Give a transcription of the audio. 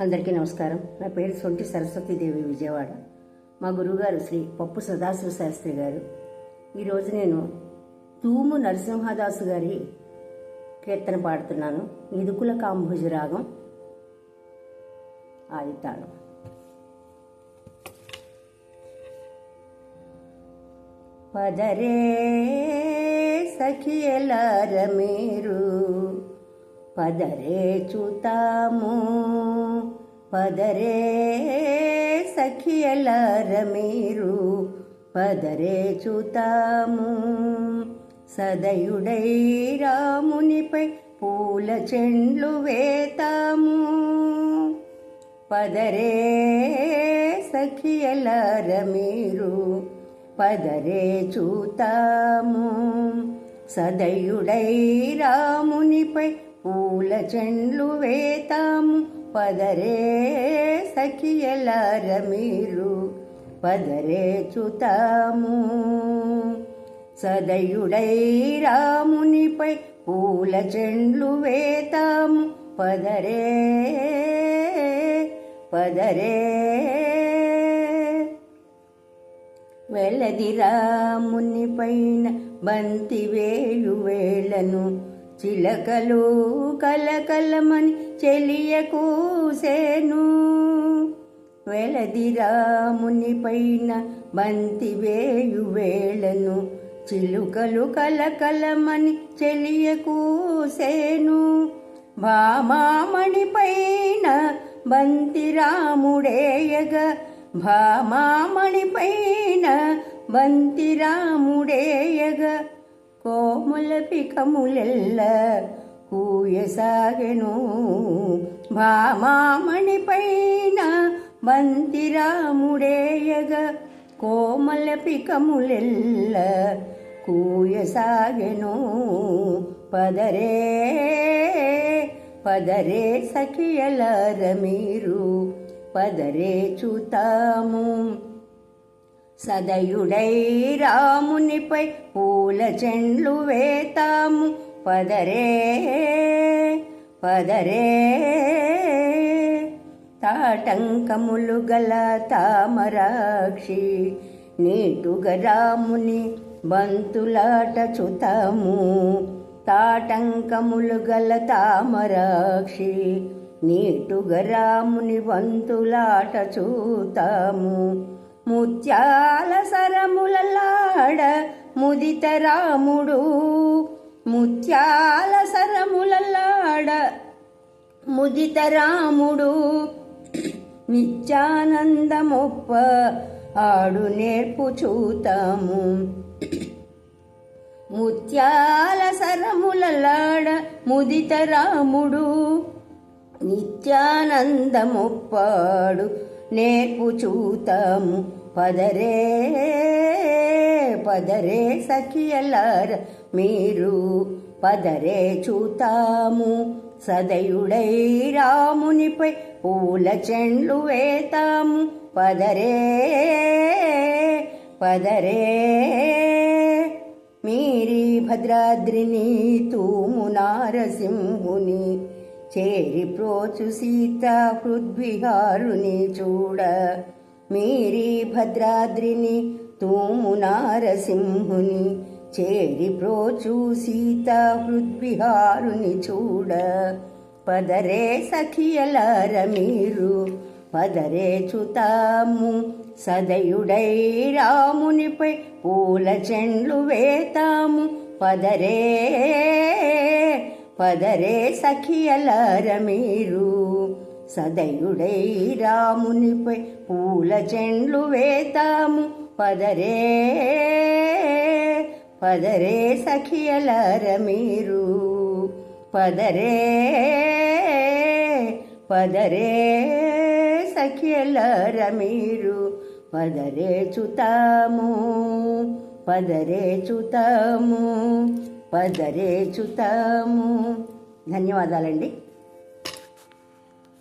అందరికీ నమస్కారం. నా పేరు సొంటి సరస్వతీదేవి విజయవాడ. మా గురువుగారు శ్రీ పప్పు సదాశివ శాస్త్రి గారు. ఈరోజు నేను తూము నరసింహదాసు గారి కీర్తన పాడుతున్నాను. ఇదుకుల కాంభుజ రాగం ఆదితాళం. పదరే సఖియలార మీరు పదరే చూతాము. పదరే సఖియలార మీరు? పదరే చూతాము. సదయుడై రామునిపై పూల చెండ్లు వేతాము. పదరే సఖియలార మీరు? పదరే చూతాము. సదయుడై రామునిపై పూల చెండ్లు వేతాము. పదరే సఖియలార మీరు? పదరే చుతాము. సదయుడై రామునిపై పూల చెండ్లు వేతాము. పదరే పదరే. వెలది రాముని పైన బంతి వేయు వేళను చిలకలు కలకలమని చెలియ కూసేను. వెలది పైన బంతి వేయు వేళను. చిలుకలు కలకలమని చెలియ కూసేను. భామామణి పైన బంతి రాముడేయగా. భామామణి పైన బంతి రాముడేయగా. కోమల పికములెల్ల కూయసాగెను. భామామణి పైన బంతి కోమల పికములెల్ల కూయసాగెను. పదరే పదరే సఖియలర మీరు పదరే చూతాము. సదయుడై రామునిపై పూల చెండ్లు వేతాము. పదరే పదరే. తాటంకములు గల తామరాక్షి నీటుగా రాముని బంతులాట చుతాము. తాటంకములు గల తామరాక్షి నీటుగా రాముని బంతులాట చూతాము. ముత్యాల సరములలాడ ముదిత రాముడు. ముత్యాల సరములలాడ ముదిత రాముడు. నిత్యానందమొప్ప ఆడు నేర్పు చూతాము. ముత్యాల సరములలాడ ముదిత రాముడు. నిత్యానందముప్పాడు నేర్పు చూతాము పదరే పదరే సఖియలార మీరు పదరే చూతాము. సదయుడై రామునిపై పూల చెండ్లు వేతాము. పదరే పదరే మీరి భద్రాద్రిని తూము నారసింహుని చేరి ప్రోచు సీత హృద్విహారుని చూడ. మీరి భద్రాద్రిని తూము నారసింహుని చేరి ప్రోచు సీత హృద్విహారుని చూడ. పదరే సఖియలార మీరు పదరే చుతాము సదయుడై రామునిపై పూల చెండ్లు వేతాము. పదరే పదరే సఖియలార మీరు? సదయుడై రామునిపై పూల చెండ్లు వేతాము. పదరే పదరే సఖియలార మీరు? పదరే పదరే సఖియలారమీరు పదరే చుతాము పదరే చుతాము. పదరేచుతాము. ధన్యవాదాలండి.